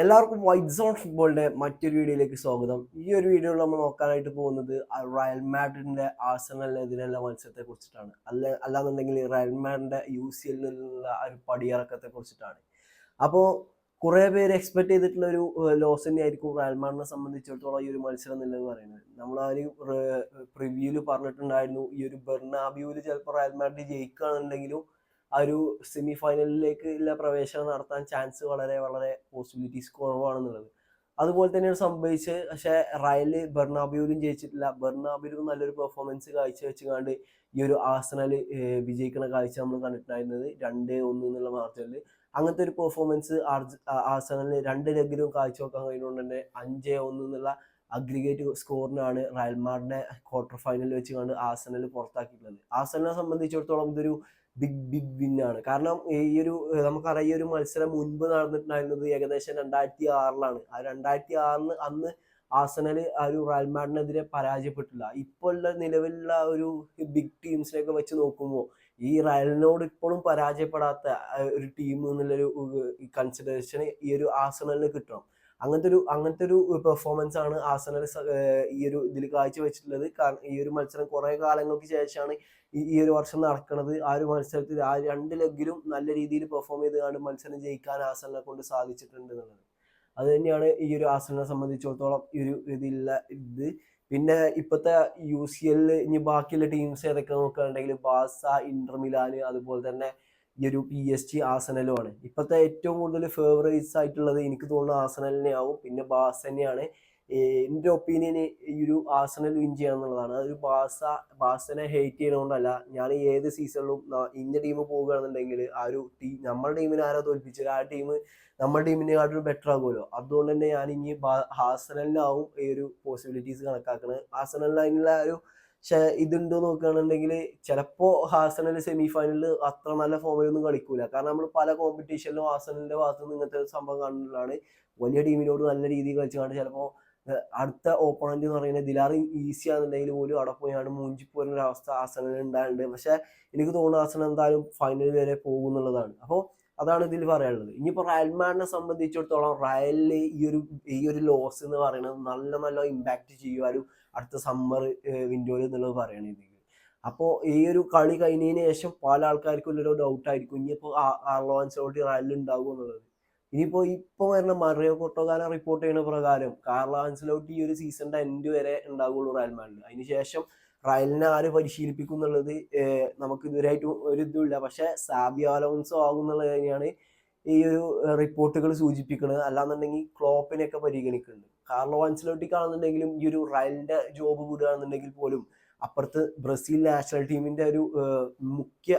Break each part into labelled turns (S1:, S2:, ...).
S1: എല്ലാവർക്കും white zone ഫുട്ബോളിന്റെ മറ്റൊരു വീഡിയോയിലേക്ക് സ്വാഗതം. ഈ ഒരു വീഡിയോയിൽ നമ്മൾ നോക്കാനായിട്ട് പോകുന്നത് റയൽ മാഡ്രിഡിന്റെ ആഴ്സണലിനെതിരെയുള്ള മത്സരത്തെ കുറിച്ചിട്ടാണ്. അല്ല അല്ലാന്നുണ്ടെങ്കിൽ റയൽ മാഡ്രിന്റെ യു സി എല്ലിൽ നിന്നുള്ള ഒരു പടിയിറക്കത്തെ കുറിച്ചിട്ടാണ്. അപ്പോൾ കുറേ പേര് എക്സ്പെക്ട് ചെയ്തിട്ടുള്ള ഒരു ലോസ് തന്നെയായിരിക്കും റയൽ മാഡിനെ സംബന്ധിച്ചിടത്തോളം ഈ ഒരു മത്സരം എന്നുള്ളത് പറയുന്നത്. നമ്മൾ ആ ഒരു പ്രിവ്യൂൽ പറഞ്ഞിട്ടുണ്ടായിരുന്നു ഈ ഒരു ബെർണാബ്യൂൽ ചിലപ്പോൾ റയൽ മാഡ്രിഡ് ജയിക്കുകയാണെന്നുണ്ടെങ്കിലും ആ ഒരു സെമി ഫൈനലിലേക്ക് ഉള്ള പ്രവേശനം നടത്താൻ ചാൻസ് വളരെ വളരെ പോസിബിലിറ്റീസ് കുറവാണെന്നുള്ളത്. അതുപോലെ തന്നെയാണ് സംഭവിച്ച് പക്ഷെ റയൽ ബെർണാബ്യൂലും ജയിച്ചിട്ടില്ല. ബെർണാബ്യൂലും നല്ലൊരു പെർഫോമൻസ് കാഴ്ച വെച്ചുകൊണ്ട് ഈ ഒരു ആസനൽ വിജയിക്കുന്ന കാഴ്ച നമ്മൾ കണ്ടിട്ടുണ്ടായിരുന്നത്. രണ്ട് ഒന്ന് എന്നുള്ള മാർജിനിൽ അങ്ങനത്തെ ഒരു പെർഫോമൻസ് ആസനലിന് രണ്ട് ലെഗിലും കാഴ്ചവെക്കാൻ കഴിഞ്ഞുകൊണ്ട് തന്നെ അഞ്ച് ഒന്ന് എന്നുള്ള അഗ്രിഗേറ്റ് സ്കോറിനാണ് റയൽ മാഡിനെ ക്വാർട്ടർ ഫൈനലിൽ വെച്ച് കണ്ട് ആസനൽ പുറത്താക്കിയിട്ടുള്ളത്. ആസനലിനെ സംബന്ധിച്ചിടത്തോളം ഇതൊരു ബിഗ് ബിഗ് വിൻ ആണ്. കാരണം ഈ ഒരു നമുക്കറിയ ഈ ഒരു മത്സരം മുൻപ് നടന്നിട്ടുണ്ടായിരുന്നത് ഏകദേശം രണ്ടായിരത്തി ആറിലാണ് ആ രണ്ടായിരത്തി ആറിന് അന്ന് ആസനൽ ആ ഒരു റയൽമാഡിനെതിരെ പരാജയപ്പെട്ടില്ല. ഇപ്പോൾ ഉള്ള നിലവിലുള്ള ഒരു ബിഗ് ടീംസിനെയൊക്കെ വെച്ച് നോക്കുമ്പോൾ ഈ റയലിനോട് ഇപ്പോഴും പരാജയപ്പെടാത്ത ഒരു ടീം എന്നുള്ളൊരു കൺസിഡറേഷൻ ഈ ഒരു ആസനലിന് കിട്ടണം. അങ്ങനത്തെ ഒരു അങ്ങനത്തെ ഒരു പെർഫോമൻസ് ആണ് ആസനൽ ഈ ഒരു ഇതിൽ കാഴ്ചവെച്ചിട്ടുള്ളത്. കാരണം ഈ ഒരു മത്സരം കുറെ കാലങ്ങൾക്ക് ശേഷമാണ് ഈ ഒരു വർഷം നടക്കുന്നത് ആ ഒരു മത്സരത്തിൽ ആ രണ്ട് ലെഗിലും നല്ല രീതിയിൽ പെർഫോം ചെയ്ത് കണ്ട് മത്സരം ജയിക്കാൻ ആസനെ കൊണ്ട് സാധിച്ചിട്ടുണ്ട് എന്നുള്ളത്. അത് തന്നെയാണ് ഈ ഒരു ആസനെ സംബന്ധിച്ചിടത്തോളം ഈ ഒരു ഇതില്ല ഇത്. പിന്നെ ഇപ്പോഴത്തെ യു സി എല്ലിൽ ഇനി ബാക്കിയുള്ള ടീംസ് ഏതൊക്കെ നോക്കുകയാണെങ്കിൽ ബാസ ഇന്റർ മിലാന് അതുപോലെ തന്നെ ഈ ഒരു പി എസ് ജി ആസനലുമാണ് ഇപ്പോഴത്തെ ഏറ്റവും കൂടുതൽ ഫേവറേറ്റ്സ് ആയിട്ടുള്ളത് എനിക്ക് തോന്നുന്ന ആസനലിനെ ആവും പിന്നെ ബാസ് തന്നെയാണ്. എന്റെ ഒപ്പീനിയന് ഈ ഒരു ആസനൽ വിൻ ചെയ്യാന്നുള്ളതാണ്. അതൊരു ബാസ ബാസനെ ഹേറ്റ് ചെയ്യണോണ്ടല്ല ഞാൻ ഏത് സീസണിലും ഇന്ന ടീം പോകുകയാണെന്നുണ്ടെങ്കിൽ ആ ഒരു ടീം നമ്മുടെ ടീമിനെ ആരോ തോൽപ്പിച്ചത്? ആ ടീം നമ്മുടെ ടീമിനെക്കാട്ടും ബെറ്റർ ആകുമല്ലോ. അതുകൊണ്ട് തന്നെ ഞാൻ ഇനി ആസനലിനാവും ഈ ഒരു പോസിബിലിറ്റീസ് കണക്കാക്കുന്നത് ഹാസനലിന് അതിനുള്ള ഒരു ഇതുണ്ടോ നോക്കുകയാണെന്നുണ്ടെങ്കിൽ ചിലപ്പോൾ ഹാസനൽ സെമി ഫൈനലിൽ അത്ര നല്ല ഫോമിലൊന്നും കളിക്കൂല. കാരണം നമ്മൾ പല കോമ്പറ്റീഷനിലും ഹാസനലിന്റെ ഭാഗത്ത് നിന്ന് ഇങ്ങനത്തെ സംഭവം കാണുന്നതാണ്. വലിയ ടീമിനോട് നല്ല രീതിയിൽ കളിച്ചുകൊണ്ട് ചിലപ്പോൾ അടുത്ത ഓപ്പണന്റ് എന്ന് പറയുന്നത് ദിലാറി ഈസി ആണെന്നുണ്ടെങ്കിൽ പോലും അവിടെ പോയാണ് മൂഞ്ചി പോരുന്ന ഒരു അവസ്ഥ ആസനൽ ഉണ്ടായിട്ടുണ്ട് പക്ഷെ എനിക്ക് തോന്നുന്നു ആസനം എന്തായാലും ഫൈനൽ വരെ പോകുന്നുള്ളതാണ്. അപ്പോൾ അതാണ് ഇതിൽ പറയാനുള്ളത്. ഇനിയിപ്പോൾ റയൽമാനെ സംബന്ധിച്ചിടത്തോളം റയലിൽ ഈ ഒരു ഈ ഒരു ലോസ് എന്ന് പറയുന്നത് നല്ല നല്ല ഇമ്പാക്റ്റ് ചെയ്യുക ഒരു അടുത്ത സമ്മർ വിൻഡോയിൽ എന്നുള്ളത് പറയണത് അപ്പോൾ ഈ ഒരു കളി കഴിഞ്ഞതിന് ശേഷം പല ആൾക്കാർക്കും ഒരു ഡൗട്ട് ആയിരിക്കും ഇനിയിപ്പോൾ ആർലോ ആൻസലോട്ടി റയലിൽ ഉണ്ടാകും എന്നുള്ളത്. ഇനിയിപ്പോൾ ഇപ്പോൾ വരുന്ന മറിയോ കൊട്ടോഗാന റിപ്പോർട്ട് ചെയ്യുന്ന പ്രകാരം കാർലോ ആൻസലോട്ടി ഈ ഒരു സീസണിന്റെ എൻഡ് വരെ ഉണ്ടാവുള്ളൂ റയൽ മാഡിൽ അതിനുശേഷം റയലിനെ ആര് പരിശീലിപ്പിക്കും എന്നുള്ളത് നമുക്ക് ഇതുവരെയായിട്ടും ഒരു ഇതുമില്ല പക്ഷെ അലോൺസോ ആകും എന്നുള്ളത് തന്നെയാണ് ഈ ഒരു റിപ്പോർട്ടുകൾ സൂചിപ്പിക്കുന്നത് അല്ലാന്നുണ്ടെങ്കിൽ ക്ലോപ്പിനെയൊക്കെ പരിഗണിക്കുന്നുണ്ട്. കാർലോ ആൻസലോട്ടിക്കാണെന്നുണ്ടെങ്കിലും ഈ ഒരു റയലിന്റെ ജോബ് വിടുകയാണെന്നുണ്ടെങ്കിൽ പോലും അപ്പുറത്ത് ബ്രസീൽ നാഷണൽ ടീമിന്റെ ഒരു മുഖ്യ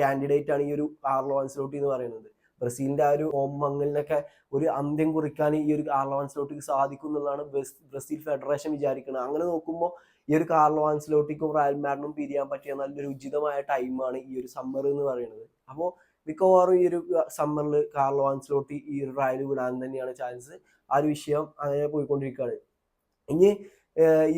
S1: കാൻഡിഡേറ്റ് ആണ് ഈ ഒരു കാർലോ അൻസലോട്ടി എന്ന് പറയുന്നത്. ബ്രസീലിന്റെ ആ ഒരു ഹോം മങ്ങലിനൊക്കെ ഒരു അന്ത്യം കുറിക്കാൻ ഈ ഒരു കാർലോ ആൻസലോട്ടിക്ക് സാധിക്കും എന്നുള്ളതാണ് ബ്രസീൽ ഫെഡറേഷൻ വിചാരിക്കുന്നത് അങ്ങനെ നോക്കുമ്പോൾ ഈ ഒരു കാർലോ ആൻസലോട്ടിക്കും റയൽ മാഡിനും പിരിയാൻ പറ്റിയ നല്ലൊരു ഉചിതമായ ടൈമാണ് ഈ ഒരു സമ്മർ എന്ന് പറയുന്നത്. അപ്പോൾ മിക്കവാറും ഈ ഒരു സമ്മറിൽ കാർലോ ആൻസലോട്ടി ഈ ഒരു റയൽ വിടാൻ തന്നെയാണ് ചാൻസ് ആ ഒരു വിഷയം അങ്ങനെ പോയിക്കൊണ്ടിരിക്കുകയാണ്. ഇനി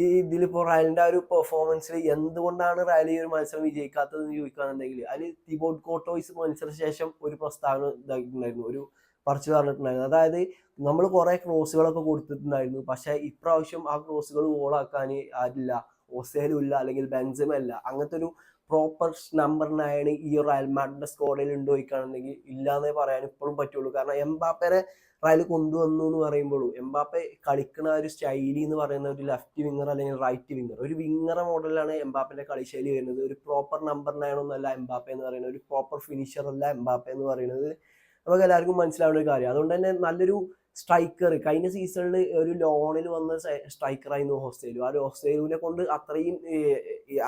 S1: ഈ ഇതിലിപ്പോൾ റയലിന്റെ ആ ഒരു പെർഫോമൻസിൽ എന്തുകൊണ്ടാണ് റയൽ ഈ ഒരു മത്സരം വിജയിക്കാത്തതെന്ന് ചോദിക്കുകയാണെന്നുണ്ടെങ്കിൽ അതിൽ തിബോട്ട് കോട്ടോയ്സ് മത്സരത്തിന് ശേഷം ഒരു പ്രസ്താവന ഇതായിട്ടുണ്ടായിരുന്നു. ഒരു പറിച്ചു പറഞ്ഞിട്ടുണ്ടായിരുന്നു. അതായത് നമ്മൾ കുറെ ക്രോസുകളൊക്കെ കൊടുത്തിട്ടുണ്ടായിരുന്നു. പക്ഷെ ഇപ്രാവശ്യം ആ ക്രോസുകൾ ഗോളാക്കാൻ ആരില്ല. ഓസേലും ഇല്ല അല്ലെങ്കിൽ ബെൻസമല്ല അങ്ങനത്തെ ഒരു പ്രോപ്പർ നമ്പർ നയൻ ഈ റയൽ മാഡിന്റെ സ്കോഡിൽ ഉണ്ടോ ചോദിക്കുകയാണെന്നുണ്ടെങ്കിൽ ഇല്ലാന്നേ പറയാൻ ഇപ്പോഴും പറ്റുള്ളൂ. കാരണം എംബാപ്പേനെ റയൽ കൊണ്ടുവന്നു എന്ന് പറയുമ്പോഴും എംബാപ്പെ കളിക്കുന്ന ഒരു സ്റ്റൈലി എന്ന് പറയുന്ന ഒരു ലെഫ്റ്റ് വിങ്ങർ അല്ലെങ്കിൽ റൈറ്റ് വിങ്ങർ ഒരു വിങ്ങറ മോഡലാണ് എംബാപ്പിന്റെ കളിശൈലി വരുന്നത്. ഒരു പ്രോപ്പർ നമ്പർ നയൻ ഒന്നല്ല എംബാപ്പെ എന്ന് പറയുന്നത്. ഒരു പ്രോപ്പർ ഫിനിഷർ അല്ല എംബാപ്പെ എന്ന് പറയുന്നത്. നമുക്ക് എല്ലാവർക്കും മനസ്സിലാവുന്ന ഒരു കാര്യം. അതുകൊണ്ട് തന്നെ നല്ലൊരു സ്ട്രൈക്കർ കഴിഞ്ഞ സീസണിൽ ഒരു ലോണിൽ വന്ന സ്ട്രൈക്കറായിരുന്നു ഹോസ്റ്റേലു ആ ഹോസ്റ്റേലുവിനെ കൊണ്ട് അത്രയും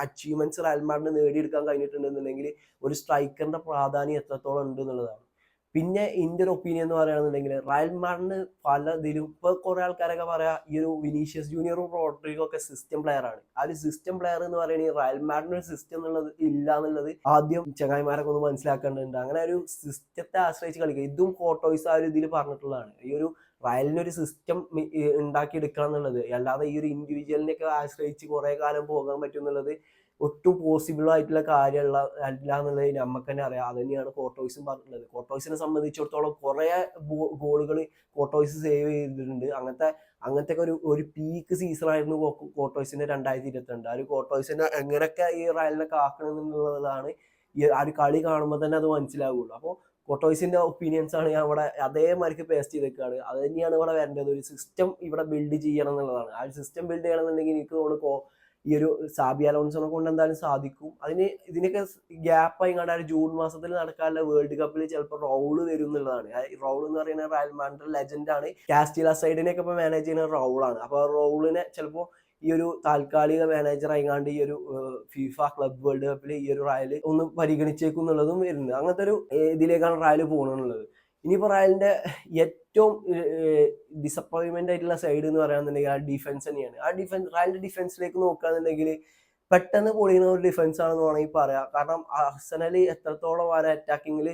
S1: അച്ചീവ്മെന്റ്സ് റയൽമാറിന് നേടിയെടുക്കാൻ കഴിഞ്ഞിട്ടുണ്ടെന്നുണ്ടെങ്കിൽ ഒരു സ്ട്രൈക്കറിന്റെ പ്രാധാന്യം എത്രത്തോളം ഉണ്ട് എന്നുള്ളതാണ്. പിന്നെ എന്റെ ഒരു ഒപ്പീനിയൻ എന്ന് പറയുകയാണെന്നുണ്ടെങ്കിൽ റയൽ മാഡിന് പല ഇതിലും ഇപ്പൊ കുറെ ആൾക്കാരൊക്കെ പറയാ ഈ ഒരു വിനീഷ്യസ് ജൂനിയറും റോഡ്രിഗോ ഒക്കെ സിസ്റ്റം പ്ലെയർ ആണ്. ആ ഒരു സിസ്റ്റം പ്ലെയർ എന്ന് പറയുന്നത് റയൽ മാഡിന് ഒരു സിസ്റ്റം എന്നുള്ളത് ഇല്ല എന്നുള്ളത് ആദ്യം ചങ്ങായിമാരൊക്കെ ഒന്ന് മനസ്സിലാക്കേണ്ടതുണ്ട്. അങ്ങനെ ഒരു സിസ്റ്റത്തെ ആശ്രയിച്ച് കളിക്കുക. ഇതും ഫോട്ടോയ്സ് ആ ഒരു ഇതിൽ പറഞ്ഞിട്ടുള്ളതാണ്. ഈ ഒരു റയലിന് ഒരു സിസ്റ്റം ഉണ്ടാക്കി എടുക്കണം എന്നുള്ളത്. അല്ലാതെ ഈ ഒരു ഇൻഡിവിജ്വലിനെയൊക്കെ ആശ്രയിച്ച് കുറെ കാലം പോകാൻ പറ്റും എന്നുള്ളത് ഒട്ടും പോസിബിൾ ആയിട്ടുള്ള കാര്യമുള്ള അല്ല എന്നുള്ളത് നമുക്ക് തന്നെ അറിയാം. അത് തന്നെയാണ് കോട്ടോയ്സും പറഞ്ഞിട്ടുള്ളത്. കോട്ടോയ്സിനെ സംബന്ധിച്ചിടത്തോളം കുറേ ഗോളുകൾ കോട്ടോയ്സ് സേവ് ചെയ്തിട്ടുണ്ട്. അങ്ങനത്തെ അങ്ങനത്തെ ഒരു ഒരു പീക്ക് സീസൺ ആയിരുന്നു കോട്ടോയ്സിന്റെ രണ്ടായിരത്തി ഇരുപത്തിരണ്ട് ആ ഒരു കോട്ടോയ്സിനെ എങ്ങനെയൊക്കെ ഈ റയലിനെ ആക്കണം എന്നുള്ളതാണ് ഈ ആ ഒരു കളി കാണുമ്പോൾ തന്നെ അത് മനസ്സിലാവുള്ളൂ. അപ്പോൾ കോട്ടോയ്സിന്റെ ഒപ്പീനിയൻസ് ആണ് ഞാൻ ഇവിടെ അതേമാതിരിക്ക് പേസ്റ്റ് ചെയ്തേക്കാണ്. അത് തന്നെയാണ് ഇവിടെ വരേണ്ടത്. ഒരു സിസ്റ്റം ഇവിടെ ബിൽഡ് ചെയ്യണം എന്നുള്ളതാണ്. ആ ഒരു സിസ്റ്റം ബിൽഡ് ചെയ്യണം എന്നുണ്ടെങ്കിൽ എനിക്ക് തോന്നുന്നു ഈ ഒരു സാബി അലോൺസിനെ കൊണ്ട് എന്തായാലും സാധിക്കും. അതിന് ഇതിനൊക്കെ ഗ്യാപ്പ് ആ ജൂൺ മാസത്തിൽ നടക്കാനുള്ള വേൾഡ് കപ്പിൽ ചിലപ്പോൾ റൗൾ വരും എന്നുള്ളതാണ്. റൗൾ എന്ന് പറയുന്ന റയൽ ആണ്. കാസ്റ്റില സൈഡിനെയൊക്കെ ഇപ്പൊ മാനേജ് ചെയ്യുന്ന റൗളാണ്. അപ്പൊ റൗളിനെ ചിലപ്പോൾ ഈ ഒരു താൽക്കാലിക മാനേജർ ആയിങ്ങാണ്ട് ഈ ഒരു ഫിഫ ക്ലബ് വേൾഡ് കപ്പിൽ ഈ ഒരു റയൽ ഒന്ന് പരിഗണിച്ചേക്കും എന്നുള്ളതും വരുന്നത്. അങ്ങനത്തെ ഒരു ഇതിലേക്കാണ് റയൽ പോകണമെന്നുള്ളത് ഇനിയിപ്പോൾ റയലിന്റെ ഏറ്റവും ഡിസപ്പോയിൻമെന്റ് ആയിട്ടുള്ള സൈഡ് എന്ന് പറയുകയാണെന്നുണ്ടെങ്കിൽ ആ ഡിഫൻസ് തന്നെയാണ്. ആ ഡിഫൻസ് റയലിന്റെ ഡിഫൻസിലേക്ക് നോക്കുകയാണെന്നുണ്ടെങ്കിൽ പെട്ടെന്ന് പൊളിയുന്ന ഒരു ഡിഫൻസ് ആണെന്ന് വേണമെങ്കിൽ പറയാം. കാരണം ആർസനലി എത്രത്തോളം ആ അറ്റാക്കിങ്ങിൽ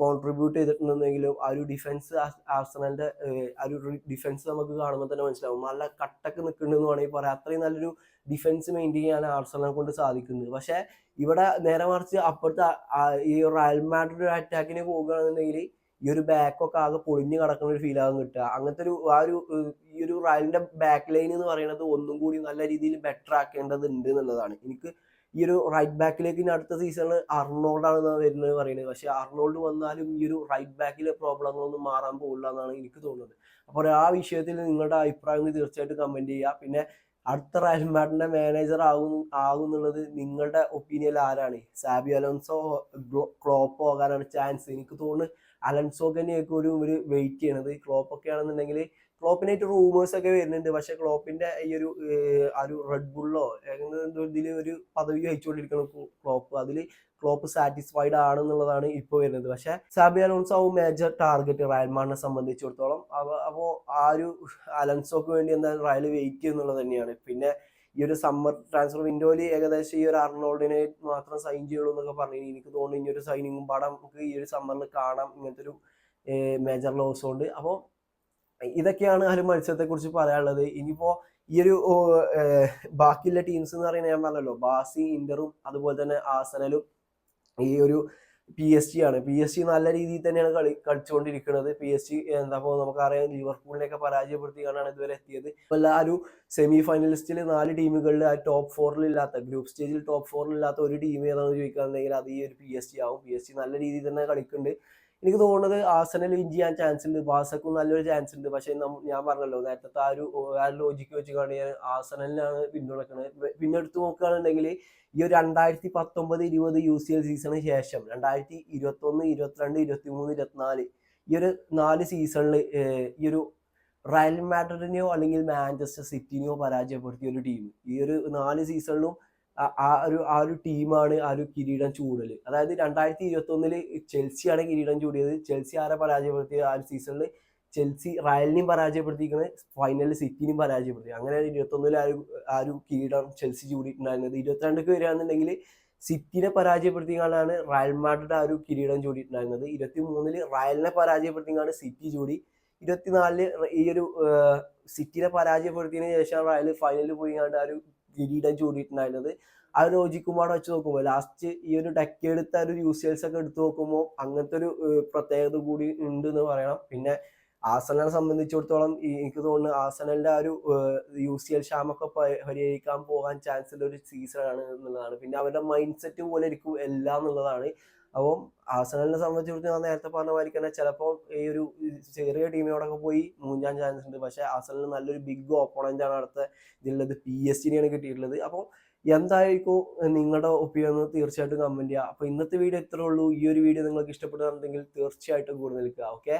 S1: കോൺട്രിബ്യൂട്ട് ചെയ്തിട്ടുണ്ടെങ്കിലും ആ ഒരു ഡിഫൻസ് ആർസനലിന്റെ ഏഹ്, ആ ഒരു ഡിഫൻസ് നമുക്ക് കാണുമ്പോൾ തന്നെ മനസ്സിലാവും. നല്ല കട്ടക്ക് നിൽക്കുന്നുണ്ടെന്ന് വേണമെങ്കിൽ പറയാം. അത്രയും നല്ലൊരു ഡിഫൻസ് മെയിന്റെയിൻ ചെയ്യാൻ ആർസനലിനെ കൊണ്ട് സാധിക്കുന്നത് പക്ഷേ ഇവിടെ നേരെ മറിച്ച് അപ്പുറത്തെ ഈ റയൽ മാഡ്രിഡ് അറ്റാക്കിന് പോകുകയാണെന്നുണ്ടെങ്കിൽ ഈ ഒരു ബാക്കൊക്കെ ആകെ പൊളിഞ്ഞു കിടക്കുന്ന ഒരു ഫീൽ ആകും കിട്ടുക. അങ്ങനത്തെ ഒരു ആ ഒരു ഈ ഒരു റയലിന്റെ ബാക്ക് ലൈൻ എന്ന് പറയുന്നത് ഒന്നും കൂടി നല്ല രീതിയിൽ ബെറ്റർ ആക്കേണ്ടതുണ്ട് എന്നുള്ളതാണ്. എനിക്ക് ഈ ഒരു റൈറ്റ് ബാക്കിലേക്ക് ഇനി അടുത്ത സീസണിൽ അർണോൾഡ് ആണ് വരുന്നത് പറയുന്നത്. പക്ഷെ അർണോൾഡ് വന്നാലും ഈ ഒരു റൈറ്റ് ബാക്കിലെ പ്രോബ്ലങ്ങളൊന്നും മാറാൻ പോകില്ല എന്നാണ് എനിക്ക് തോന്നുന്നത്. അപ്പോൾ ആ വിഷയത്തിൽ നിങ്ങളുടെ അഭിപ്രായം തീർച്ചയായിട്ടും കമന്റ് ചെയ്യുക. പിന്നെ അടുത്ത റയൽ മാഡ്രിഡിന്റെ മാനേജർ ആകും ആകുന്നുള്ളത് നിങ്ങളുടെ ഒപ്പീനിയൻ ആരാണ്? സാബി അലൻസോ ക്ലോപ്പ് ആകാനാണ് ചാൻസ് എനിക്ക് തോന്നുന്നു അലൻസോ തന്നെയൊക്കെ ഒരു ഒരു വെയിറ്റ് ചെയ്യണത്. ക്ലോപ്പ് ഒക്കെ ആണെന്നുണ്ടെങ്കിൽ ക്ലോപ്പിനായിട്ട് റൂമേഴ്സ് ഒക്കെ വരുന്നുണ്ട്. പക്ഷെ ക്ലോപ്പിന്റെ ഈ ഒരു ഒരു റെഡ് ബുള്ളോ അങ്ങനെ ഇതിൽ ഒരു പദവി വഹിച്ചുകൊണ്ടിരിക്കണം ക്ലോപ്പ്. അതിൽ ക്ലോപ്പ് സാറ്റിസ്ഫൈഡ് ആണെന്നുള്ളതാണ് ഇപ്പോൾ വരുന്നത്. പക്ഷെ സാബി അലോൺസോ ആവും മേജർ ടാർഗറ്റ് റയൽമാറിനെ സംബന്ധിച്ചിടത്തോളം. അപ്പോൾ അപ്പോ ആ ഒരു അലൻസോക്ക് വേണ്ടി എന്തായാലും റയൽ വെയിറ്റ് ചെയ്യുന്നുള്ളത് തന്നെയാണ്. പിന്നെ ഈ ഒരു സമ്മർ ട്രാൻസ്ഫർ വിൻഡോയിൽ ഏകദേശം ഈ ഒരു അർണോൾഡിനെ മാത്രം സൈൻ ചെയ്യുള്ളൂ എന്നൊക്കെ പറഞ്ഞു എനിക്ക് തോന്നുന്നു ഇനി ഒരു സൈനിങ്ങും പാടം നമുക്ക് ഈ ഒരു സമ്മറിൽ കാണാം. ഇങ്ങനത്തെ ഒരു മേജർ ലോസ് ഉണ്ട് അപ്പോൾ ഇതൊക്കെയാണ് ആ ഒരു മത്സരത്തെ കുറിച്ച് പറയാനുള്ളത്. ഇനിയിപ്പോ ഈ ഒരു ബാക്കിയുള്ള ടീംസ് എന്ന് പറയുന്നത് ഞാൻ പറഞ്ഞല്ലോ. ബാസി ഇന്ററും അതുപോലെ തന്നെ ആസനലും ഈ ഒരു പി എസ് ജി ആണ്. പി എസ് ജി നല്ല രീതിയിൽ തന്നെയാണ് കളി കളിച്ചുകൊണ്ടിരിക്കുന്നത്. പി എസ് ജി എന്താ നമുക്കറിയാം ലിവർപൂളിനെയൊക്കെ പരാജയപ്പെടുത്തിയാണ് ഇതുവരെ എത്തിയത്. അല്ല ആ ഒരു സെമി ഫൈനലിസ്റ്റിൽ നാല് ടീമുകളിൽ ആ ടോപ്പ് ഫോറിൽ ഇല്ലാത്ത ഗ്രൂപ്പ് സ്റ്റേജിൽ ടോപ്പ് ഫോറിൽ ഇല്ലാത്ത ഒരു ടീം ഏതാണെന്ന് ചോദിക്കുകയാണെന്നുണ്ടെങ്കിൽ അത് ഈ ഒരു പി എസ് ജി ആവും. പി എസ് ജി നല്ല രീതിയിൽ തന്നെ കളിക്കുന്നുണ്ട്. എനിക്ക് തോന്നുന്നത് ആസനൽ വിൻ ചെയ്യാൻ ചാൻസ് ഉണ്ട്. ബാസക്കും നല്ലൊരു ചാൻസ് ഉണ്ട്. പക്ഷേ ഞാൻ പറഞ്ഞല്ലോ നേരത്തെ ആ ഒരു ആ ലോജിക്ക് വെച്ച് കാണി ഞാൻ ആസനലിനാണ് പിന്തുണക്കുന്നത് പിന്നെ എടുത്തു നോക്കുകയാണെന്നുണ്ടെങ്കിൽ ഈ ഒരു രണ്ടായിരത്തി പത്തൊമ്പത് ഇരുപത് യു സി എൽ സീസണിന് ശേഷം രണ്ടായിരത്തി ഇരുപത്തി ഒന്ന് ഇരുപത്തിരണ്ട് ഇരുപത്തി മൂന്ന് ഇരുപത്തിനാല് ഈ ഒരു നാല് സീസണിൽ ഈ ഒരു റയൽ മാഡ്രിഡിനെയോ അല്ലെങ്കിൽ മാഞ്ചസ്റ്റർ സിറ്റിനെയോ പരാജയപ്പെടുത്തിയ ഒരു ടീം ഈ ഒരു നാല് സീസണിലും ആ- ഒരു ആ ഒരു ടീമാണ് ആ ഒരു കിരീടം ചൂടൽ. അതായത് രണ്ടായിരത്തി ഇരുപത്തി ഒന്നിൽ ചെൽസിയാണ് കിരീടം ചൂടിയത്. ചെൽസി ആരെ പരാജയപ്പെടുത്തിയത് ആ ഒരു സീസണിൽ ചെൽസി റയലിനെയും പരാജയപ്പെടുത്തിയിരിക്കുന്നത് ഫൈനലിൽ സിറ്റിനെയും പരാജയപ്പെടുത്തി. അങ്ങനെ ഇരുപത്തൊന്നിൽ ആ ഒരു ആ ഒരു കിരീടം ചെൽസി ചൂടിയിട്ടുണ്ടായിരുന്നത്. ഇരുപത്തിരണ്ടക്ക് വരികയാണെന്നുണ്ടെങ്കിൽ സിറ്റിനെ പരാജയപ്പെടുത്തിയാണ് റയൽ മാഡ്രിഡ് ആ ഒരു കിരീടം ചൂടിയിട്ടുണ്ടായിരുന്നത്. ഇരുപത്തി മൂന്നിൽ റയലിനെ പരാജയപ്പെടുത്തിയാണ് സിറ്റി ചൂടി. ഇരുപത്തിനാലിൽ ഈ ഒരു സിറ്റിനെ പരാജയപ്പെടുത്തിയതിനു ശേഷം റയൽ ഫൈനലിൽ പോയി കണ്ട് ആ ഒരു കിരീടം ചൂടിയിട്ടുണ്ടായിരുന്നത്. ആ ഒരു ലോജിക്കുമാടെ വെച്ച് നോക്കുമ്പോൾ ലാസ്റ്റ് ഈ ഒരു ഡെക്ക് എടുത്ത ഒരു യൂസേഴ്സ് ഒക്കെ എടുത്തു നോക്കുമ്പോൾ അങ്ങനത്തെ ഒരു പ്രത്യേകത കൂടി ഉണ്ട് എന്ന് പറയണം. പിന്നെ ആസനലിനെ സംബന്ധിച്ചിടത്തോളം എനിക്ക് തോന്നുന്നു ആസനലിന്റെ ആ ഒരു യു സി എൽ ക്ഷാമൊക്കെ പരിഹരിക്കാൻ പോകാൻ ചാൻസ് ഉള്ള ഒരു സീസണാണ് എന്നുള്ളതാണ്. പിന്നെ അവരുടെ മൈൻഡ് സെറ്റ് പോലെ ഇരിക്കും എല്ലാം എന്നുള്ളതാണ്. അപ്പം ആസനലിനെ സംബന്ധിച്ചിടത്ത് ഞാൻ നേരത്തെ പറഞ്ഞ മാതിരി തന്നെ ചിലപ്പോൾ ഈ ഒരു ചെറിയ ടീമിനോടൊക്കെ പോയി മൂഞ്ചാൻ ചാൻസ് ഉണ്ട്. പക്ഷെ ആസനലിന് നല്ലൊരു ബിഗ് ഓപ്പോണന്റ് ആണ് അടുത്ത ഇതിലുള്ളത്. പി എസ് ടിനെയാണ് കിട്ടിയിട്ടുള്ളത്. അപ്പം എന്തായിരിക്കും നിങ്ങളുടെ ഒപ്പീനിയൻ തീർച്ചയായിട്ടും കമന്റ് ചെയ്യുക. അപ്പോൾ ഇന്നത്തെ വീഡിയോ ഇത്രേ ഉള്ളൂ. ഈ ഒരു വീഡിയോ നിങ്ങൾക്ക് ഇഷ്ടപ്പെടുന്നുണ്ടെങ്കിൽ തീർച്ചയായിട്ടും കൂടെ നിൽക്കുക. ഓക്കെ